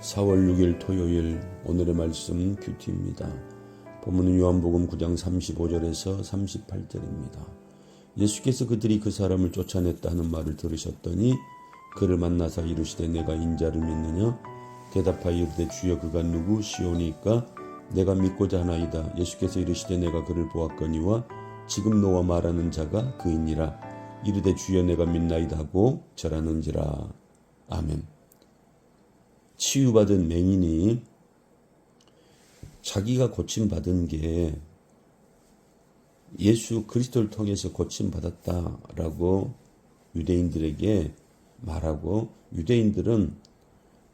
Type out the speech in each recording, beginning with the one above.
4월 6일 토요일 오늘의 말씀 큐티입니다. 본문은 요한복음 9장 35절에서 38절입니다. 예수께서 그들이 그 사람을 쫓아냈다 하는 말을 들으셨더니 그를 만나서 이르시되 내가 인자를 믿느냐 대답하여 이르되 주여 그가 누구 시오니까 내가 믿고자 하나이다. 예수께서 이르시되 내가 그를 보았거니와 지금 너와 말하는 자가 그이니라. 이르되 주여 내가 믿나이다 하고 절하는지라. 아멘. 치유받은 맹인이 자기가 고침받은 게 예수 그리스도를 통해서 고침받았다라고 유대인들에게 말하고 유대인들은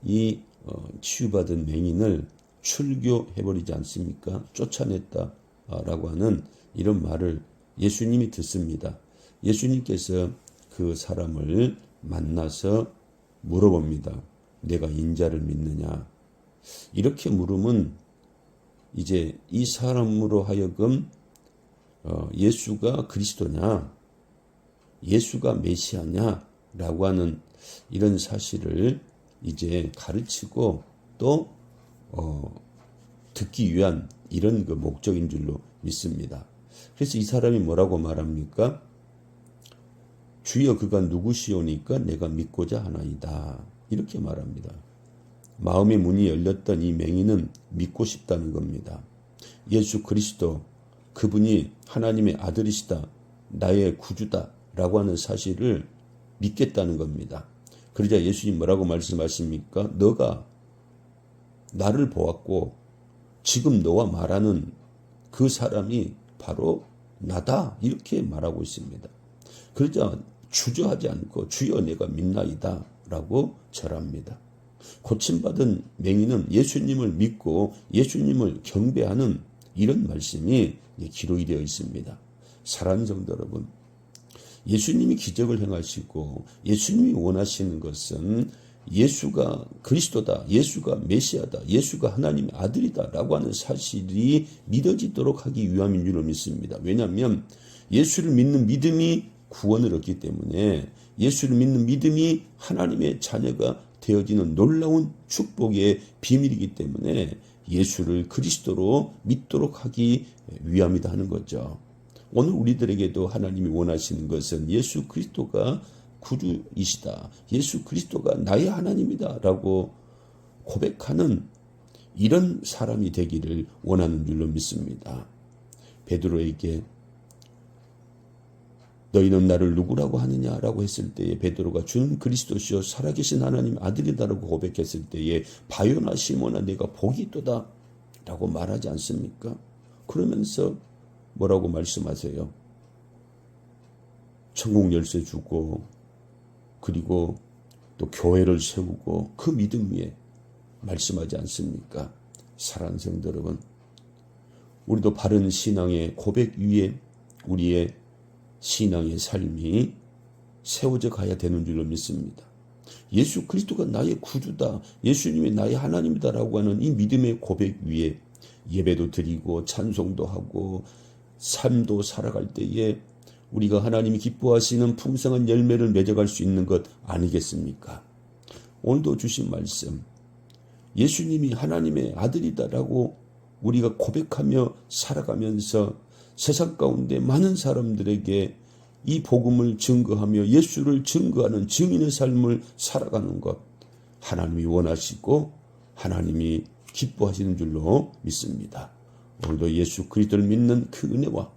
이 어, 치유받은 맹인을 출교해버리지 않습니까? 쫓아냈다라고 하는 이런 말을 예수님이 듣습니다. 예수님께서 그 사람을 만나서 물어봅니다. 내가 인자를 믿느냐? 이렇게 물으면 이제 이 사람으로 하여금 어, 예수가 그리스도냐, 예수가 메시아냐라고 하는 이런 사실을 이제 가르치고 또 어, 듣기 위한 이런 그 목적인 줄로 믿습니다. 그래서 이 사람이 뭐라고 말합니까? 주여 그가 누구시오니까 내가 믿고자 하나이다. 이렇게 말합니다. 마음의 문이 열렸던 이 맹인은 믿고 싶다는 겁니다. 예수 그리스도 그분이 하나님의 아들이시다. 나의 구주다. 라고 하는 사실을 믿겠다는 겁니다. 그러자 예수님 뭐라고 말씀하십니까? 너가 나를 보았고 지금 너와 말하는 그 사람이 바로 나다. 이렇게 말하고 있습니다. 그러자 주저하지 않고 주여 내가 믿나이다. 라고 절합니다. 고침받은 맹인은 예수님을 믿고 예수님을 경배하는 이런 말씀이 기록이 되어 있습니다. 사랑하는 성도 여러분, 예수님이 기적을 행하시고 예수님이 원하시는 것은 예수가 그리스도다, 예수가 메시아다, 예수가 하나님의 아들이다라고 하는 사실이 믿어지도록 하기 위함인 줄로 믿습니다. 왜냐하면 예수를 믿는 믿음이 구원을 얻기 때문에 예수를 믿는 믿음이 하나님의 자녀가 되어지는 놀라운 축복의 비밀이기 때문에 예수를 그리스도로 믿도록 하기 위함이다 하는 거죠. 오늘 우리들에게도 하나님이 원하시는 것은 예수 그리스도가 구주이시다. 예수 그리스도가 나의 하나님이다. 라고 고백하는 이런 사람이 되기를 원하는 줄로 믿습니다. 베드로에게 너희는 나를 누구라고 하느냐라고 했을 때에 베드로가 주는 그리스도시요 살아계신 하나님 아들이다라고 고백했을 때에 바요나 시모나 내가 복이 있도다 라고 말하지 않습니까? 그러면서 뭐라고 말씀하세요? 천국 열쇠 주고 그리고 또 교회를 세우고 그 믿음 위에 말씀하지 않습니까? 사랑하는 여러분 우리도 바른 신앙의 고백 위에 우리의 신앙의 삶이 세워져 가야 되는 줄로 믿습니다. 예수 그리스도가 나의 구주다. 예수님이 나의 하나님이다라고 하는 이 믿음의 고백 위에 예배도 드리고 찬송도 하고 삶도 살아갈 때에 우리가 하나님이 기뻐하시는 풍성한 열매를 맺어갈 수 있는 것 아니겠습니까? 오늘도 주신 말씀 예수님이 하나님의 아들이다라고 우리가 고백하며 살아가면서 세상 가운데 많은 사람들에게 이 복음을 증거하며 예수를 증거하는 증인의 삶을 살아가는 것 하나님이 원하시고 하나님이 기뻐하시는 줄로 믿습니다. 오늘도 예수 그리스도를 믿는 그 은혜와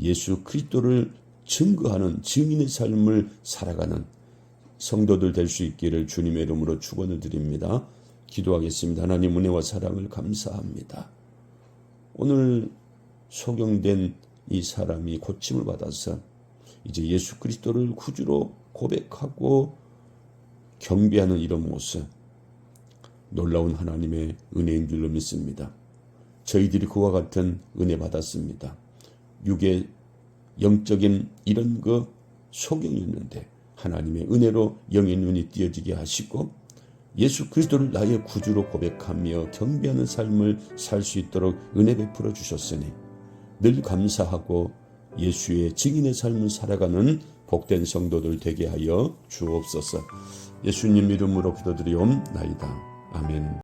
예수 그리스도를 증거하는 증인의 삶을 살아가는 성도들 될 수 있기를 주님의 이름으로 축원을 드립니다. 기도하겠습니다. 하나님 은혜와 사랑을 감사합니다. 오늘 소경된 이 사람이 고침을 받아서 이제 예수 그리스도를 구주로 고백하고 경배하는 이런 모습 놀라운 하나님의 은혜인 줄로 믿습니다. 저희들이 그와 같은 은혜 받았습니다. 육의 영적인 이런 그 소경이었는데 하나님의 은혜로 영의 눈이 띄어지게 하시고 예수 그리스도를 나의 구주로 고백하며 경배하는 삶을 살 수 있도록 은혜 베풀어 주셨으니 늘 감사하고 예수의 증인의 삶을 살아가는 복된 성도들 되게 하여 주옵소서. 예수님 이름으로 기도드리옵나이다. 아멘.